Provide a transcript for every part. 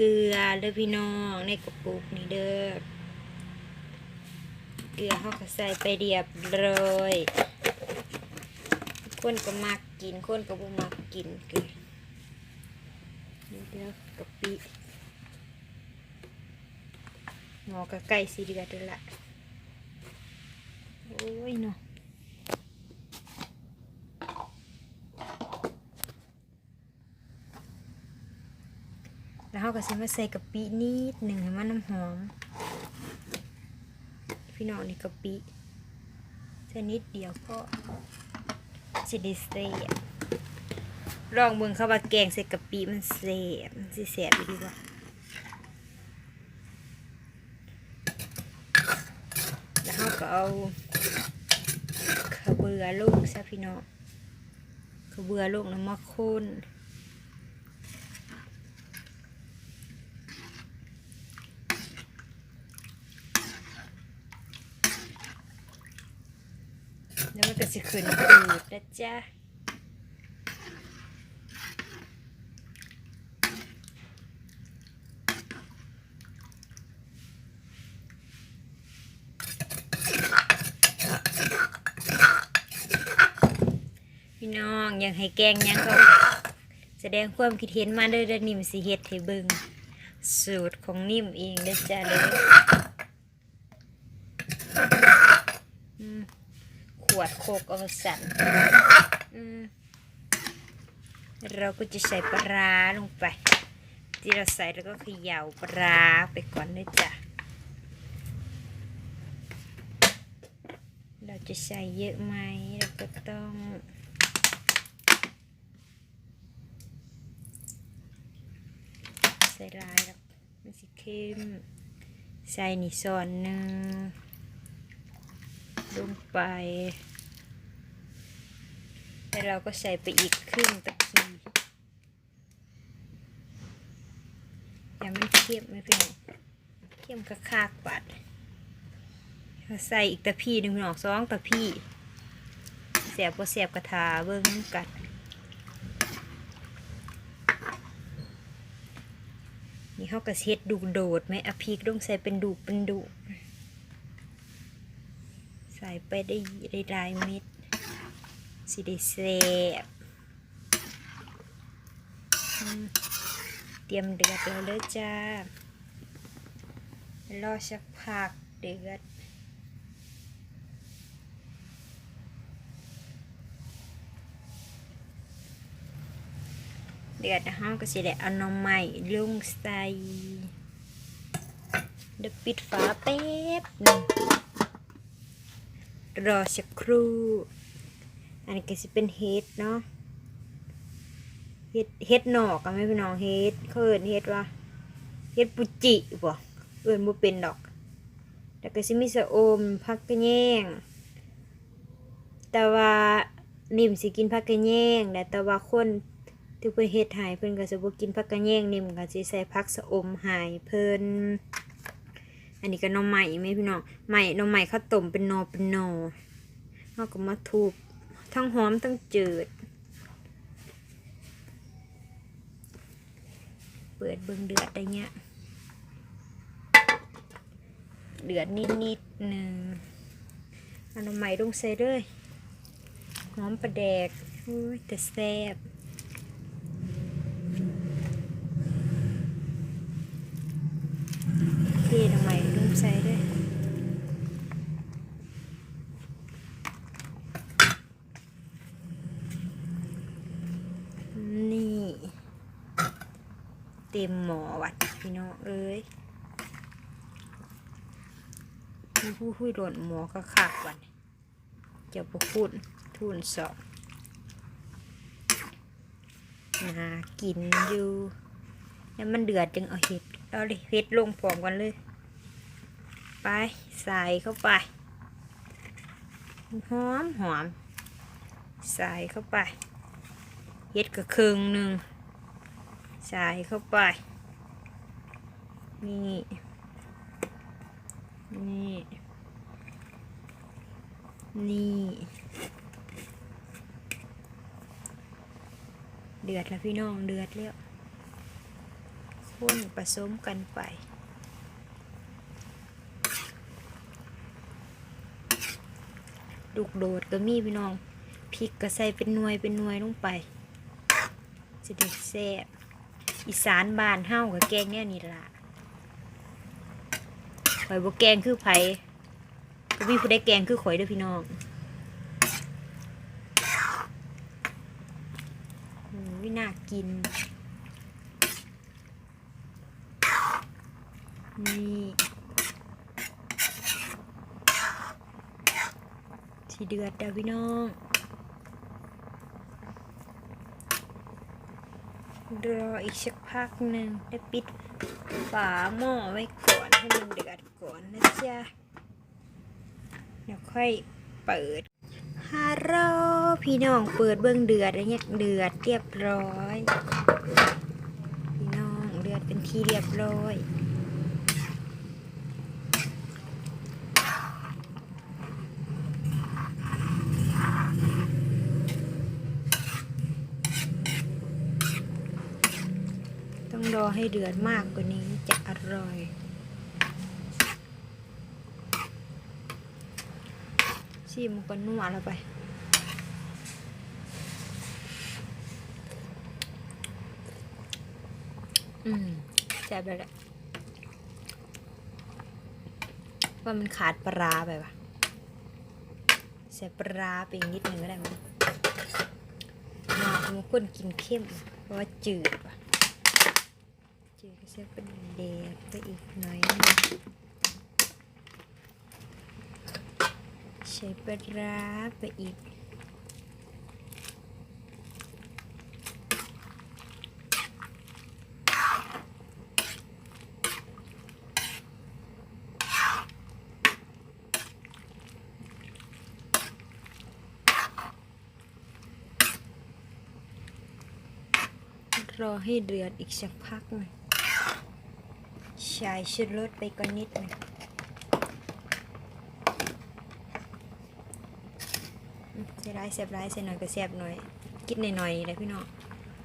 เกลือเด้อพี่น้องในกระปุกนี่เด้อเกลือเขาก็ใส่ไปเรียบร้อยคนก็มักกินคนก็บ่มักกินเกลือนี่เด้อกะปิหมอกระไก่สีเดือดเลยละโอ้ยเนาะ แล้วเราก็จะมาใส่กะปินิดหนึ่งให้มันน้ำหอม พี่น้องนี่กะปิใส่นิดเดียวก็สิได้เสียลองเบิ่งเขาว่าแกงใส่กะปิมันเสียบมันสิเสียบดีกว่าแล้วเราก็เอาขาวเบือลงซะพี่น้องขาวเบือลงแล้วมาคน แล้วมันก็สิขึ้นอืดนะจ๊ะพี่น้องอยากให้แกงยังก็แสดงความคิดเห็นมาเด้อเด้อนิ่มสิเฮ็ดให้เบิ่งสูตรของนิ่มเองเด้อจ้าเด้อม ข วดโคกเอาสันอืมเราก็จะใส่ปลาลงไป ที่เราใส่แล้วก็เขย่าปลาไปก่อนนะจ๊ะเราจะใส่เยอะไหมเราก็ต้องใส่ลายแล้วมันสิเข้มใส่นี่ส่วนหนึ่ง ลงไป แล้วเราก็ใส่ไปอีกครึ่งตะกีอย่ามันเข้มไม่เป็นเข้มกระคากปัดใส่อีกตะพี่หนึ่งหนองสองตะพี่เสียบก็เสียบกระทาเบิ้งน้ำกัดนี่เขากระเช็ดดูโดดไหมอะพีกต้องใส่เป็นดูเป็นดู ไปได้ได้หลายเม็ดสิได้แซ่บเตรียมเดือดแล้วเลยจ้ารอสักพักเดือดเดือดนะฮะก็สิได้เอาหน้ำใหม่ลุงใส่เดี๋ยวปิดฝาแป๊บหนึง รอสักครู่ อันนี้ก็จะเป็นเฮ็ดเนาะเฮ็ดเฮ็ดหนอกอะไม่เป็นน้องเฮ็ดเขาเอินเฮ็ดว่าเฮ็ดปุจิบ่เอิ้นบ่เป็นดอก แล้วก็สิมีสะอมผักกระแยงแต่ว่านิ่มสิกินผักกระแยงแต่แต่ว่าคนที่เพิ่นเฮ็ดให้เพิ่นก็สิบ่กินผักกระแยงนิ่มก็สิใส่ผักสะอมให้เพิ่น อันนี้ก็น่อใหม่ไหมพี่น้องใหม่น่อใหม่ข้าวต้มเป็นนอเป็นนอเราก็มาทูบทั้งหอมทั้งจืด เปิดเบิ่งเดือดอะได้เงี้ย เดือดนิดนิดหนึ่งอาหน่อใหม่ลงใส่เลยหอมประแดกอุ้ยแต่แซ่บเทหน่อ ใหม่ลงใส่เลยนี่ เต็มหมอวัดพี่น้องเอ้ยผู้ผู้ผู้โดนหมอก็คักวันเจ้าประคุณทุนสองนากินอยู่แล้วมันเดือดจึงเอาเห็ด เอาเลยเห็ดลงพร้อมกันเลย ไปใส่เข้าไป หอมหอมใส่เข้าไปเฮ็ดก็ครึ่งหนึ่งใส่เข้าไป นี่ นี่ นี่ เดือดแล้วพี่น้องเดือดแล้วคนผสมกันไป ลูกโดดก็มีพี่น้องพริกก็ใส่เป็นหน่วยเป็นหน่วยลงไปจะได้แซ่บอีสานบ้านเฮากับแกงแน่นี่ละข่อยบ่แกงคือไผก็มีผู้ได้แกงคือข่อยด้อพี่น้องโอ้ยน่ากิน นี่ สีเดือดเด้อพี่น้องรออีกสักพักหนึ่งได้ปิดฝาหม้อไว้ก่อนให้มันเดือดก่อนนะจ๊ะเดี๋ยวค่อยเปิดฮัลโหลพี่น้องเปิดเบื้องเดือดแล้วเนี่ยเดือดเรียบร้อย พี่น้องเดือดเป็นที่เรียบร้อย ต้ องรอให้เดือดมากกว่านี้จะอร่อย ชิมกันนัวแล้วไป อืมแซ่บเลยแหละว่ามันขาดปลาไปปะใส่ปลาไปอีกนิดหนึ่งก็ได้มั้งมาบางคนกินเข้มเพราะว่าจืดว่ะ ดก็ใส่เป็นเดดไปอีกหน่อยนึงใช้ปลาร้าไปอีกรอให้เดือดอีกสักพักหนึ่ง ใช้ชูรสไปก่อนนิดหนึงเสียร้ายเสียบร้ายเสียหน่อยก็เสียบหน่อย คิดหน่อยๆนี่แหละพี่น้อง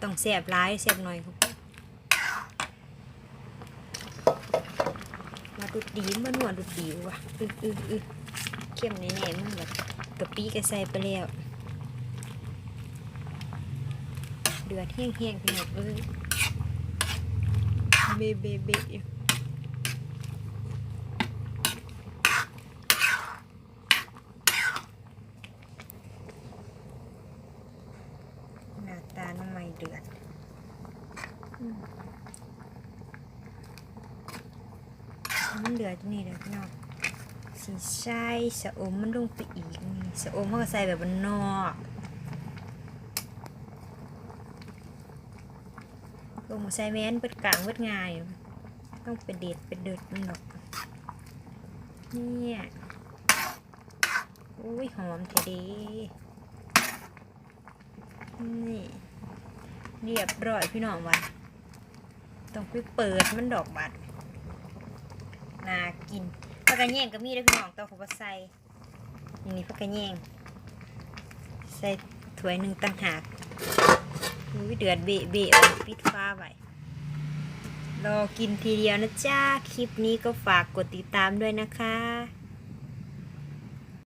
ต้องเสียบร้ายเสียบหน่อยครับมาดุดดีมันหัวดุดดีว่ะอึอึอึเข้มแน่ๆมันแบบกะปิก็ใสไปแล้วเดือดแห้งๆพี่น้องเอ้ยเบเบเบอยู่ หน้าตาน้ำไม่เดือดอืม มันเดือดนี่เลยพี่น้องสีใช่สะอมมันลงไปอีกนี่สะอมมันก็ใส่แบบบนนอกลงมาใส่แมนเปิดกลางเปิดง่ายต้องเป็นเด็ดเป็นเดือดมันหรอกเนี่ยอุ้ยหอมเทดีนี่เรียบร้อยพี่น้องวะต้องไปเปิดมันดอกบัด น่ากินผักกระแยงก็มีด้วยพี่น้องต้องขบใส่นี่นี่ผักกระแยงใส่ถ้วยหนึ่งตั้งหากอุ้ยเดือดเบะเบะปิดฟ้าไว้รอกินทีเดียวนะจ้า คลิปนี้ก็ฝากกดติดตามด้วยนะคะ